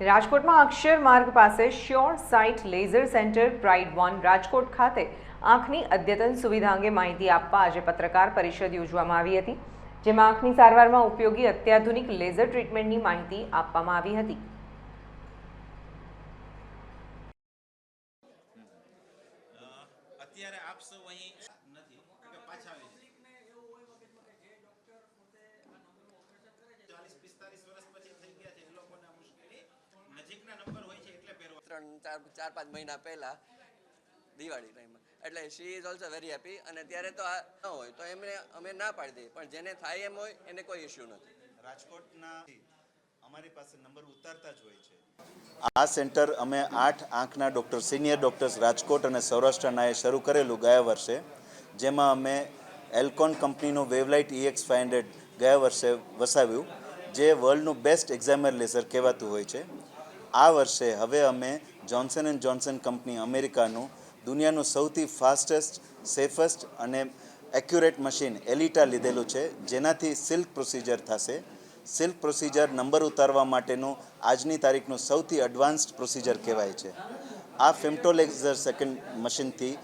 રાજકોટમાં અક્ષર માર્ગ પાસે sure sight laser centre pride one Rajkot ખાતે આંખની અદ્યતન સુવિધા અંગે માહિતી આપવા આજે પત્રકાર પરિષદ યોજવામાં આવી હતી, જેમાં આંખની સારવારમાં ઉપયોગી અત્યાધુનિક લેઝર ટ્રીટમેન્ટની માહિતી આપવામાં આવી હતી. અત્યારે આપ સૌ અહીં નથી પાછા આવી ચાલીસ પિસ્તાલીસ વર્ષ પછી થઈ ગયા છે એ લોકોને આ મુશ્કેલી નજીકના નંબર હોય છે એટલે પહેરવા ત્રણ, ચાર ચાર, પાંચ મહિના પહેલાં, દિવાળી ટાઈમમાં એટલે she is also very happy અને ત્યારે તો આ ન હોય, તો એમને, અમે ના પાડી દઈએ. પણ જેને થાય એમ હોય, એને કોઈ ઇશ્યુ નથી. રાજકોટના અમારી પાસે નંબર ઉતારતા જ હોય છે. આ સેન્ટર અમે આઠ આંખના ડૉક્ટર, સિનિયર ડૉક્ટર્સ રાજકોટ અને સૌરાષ્ટ્રનાએ શરૂ કરેલું ગયા વર્ષે, જેમાં અમે એલ્કોન કંપનીનું વેવલાઇટ ઇએક્સ ફાઇવ હંડ્રેડ ગયા વર્ષે વસાવ્યું, જે વર્લ્ડનું બેસ્ટ એક્ઝામર લેસર કહેવાતું હોય છે. આ વર્ષે હવે અમે જોન્સન એન્ડ જોન્સન કંપની અમેરિકાનું દુનિયાનું સૌથી ફાસ્ટેસ્ટ સેફેસ્ટ અને એક્યુરેટ મશીન એલિટા લીધેલું છે. જેનાથી સિલ્ક પ્રોસિજર થશે. સિલ્ક પ્રોસિજર નંબર ઉતારવા માટેનું આજની તારીખનું સૌથી એડવાન્સ્ડ પ્રોસિજર કહેવાય છે. આ ફેમ્ટોલેઝર સેકન્ડ મશીનથી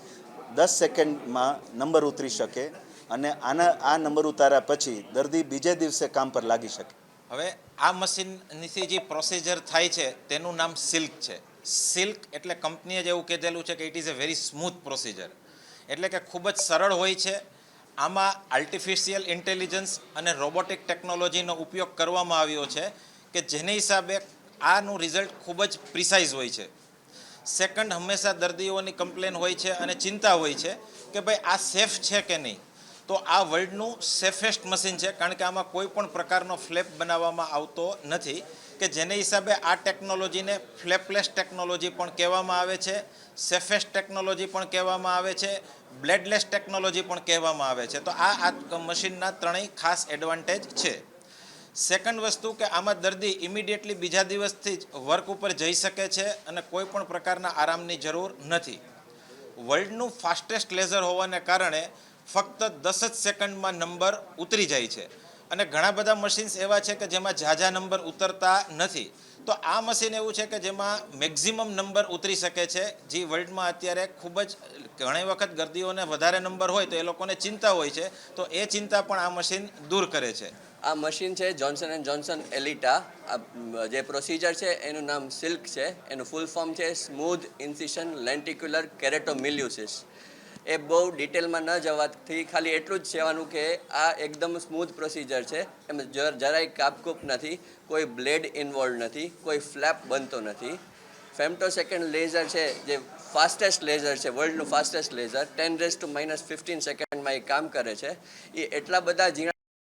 દસ સેકન્ડમાં નંબર ઉતરી શકે અને આના, આ નંબર ઉતાર્યા પછી દર્દી બીજે દિવસે કામ પર લાગી શકે. હવે આ મશીનથી જે પ્રોસિજર થાય છે, તેનું નામ સિલ્ક છે. સિલ્ક એટલે કંપનીએ જ એવું કીધેલું છે કે it is a very smooth procedure એટલે કે ખૂબ જ સરળ હોય છે. આમાં આર્ટિફિશિયલ ઇન્ટેલિજન્સ અને રોબોટિક ટેકનોલોજીનો ઉપયોગ કરવામાં આવ્યો છે કે જેને હિસાબે આનું રિઝલ્ટ ખૂબ જ પ્રિસાઇઝ હોય છે. સેકન્ડ હંમેશા દર્દીઓની કમ્પ્લેન હોય છે અને ચિંતા હોય છે કે ભાઈ આ સેફ છે કે નહીં? તો આ વર્લ્ડનું સેફેસ્ટ મશીન છે, કારણ કે આમાં કોઈ પણ પ્રકારનો ફ્લેપ બનાવવામાં આવતો નથી, કે જેને હિસાબે આ ટેકનોલોજીને ફ્લેપલેસ ટેકનોલોજી પણ કહેવામાં આવે છે સેફેસ્ટ ટેકનોલોજી પણ કહેવામાં આવે છે બ્લેડલેસ ટેકનોલોજી પણ કહેવામાં આવે છે. તો આ આ મશીનના ત્રણેય ખાસ એડવાન્ટેજ છે. સેકન્ડ વસ્તુ કે આમાં દર્દી ઇમિડિયેટલી બીજા દિવસથી જ વર્ક ઉપર જઈ શકે છે અને કોઈ પણ પ્રકારના આરામની જરૂર નથી. વર્લ્ડનું ફાસ્ટેસ્ટ લેઝર હોવાને કારણે ફક્ત દસ જ સેકન્ડમાં નંબર ઉતરી જાય છે. અને ઘણા બધા મશીન્સ એવા છે કે જેમાં ઝાઝા નંબર ઉતરતા નથી. તો આ મશીન એવું છે કે જેમાં મેક્ઝિમમ નંબર ઉતરી શકે છે. જે વર્લ્ડમાં અત્યારે ખૂબ જ ઘણી વખત દર્દીઓને વધારે નંબર હોય તો એ લોકોને ચિંતા હોય છે. તો એ ચિંતા પણ આ મશીન દૂર કરે છે. આ મશીન છે જોન્સન એન્ડ જોન્સન એલિટા જે પ્રોસિજર છે એનું નામ સિલ્ક છે. એનું ફૂલ ફોર્મ છે સ્મૂધ ઇન્સિશન લેન્ટિક્યુલર કેરેટોમિલ્યુસિસ એ બહુ ડિટેલમાં ન જવાથી ખાલી એટલું જ કહેવાનું કે આ એકદમ સ્મૂથ પ્રોસિજર છે. એમ જર, જરાય કાપકૂપ નથી, કોઈ બ્લેડ ઇન્વોલ્વ નથી, કોઈ ફ્લેપ બનતો નથી. ફેમ્ટો સેકન્ડ લેઝર છે, જે ફાસ્ટેસ્ટ લેઝર છે, વર્લ્ડનું fastest laser, ten raise to minus fifteen સેકન્ડમાં એ કામ કરે છે. એ એટલા બધા ઝીણા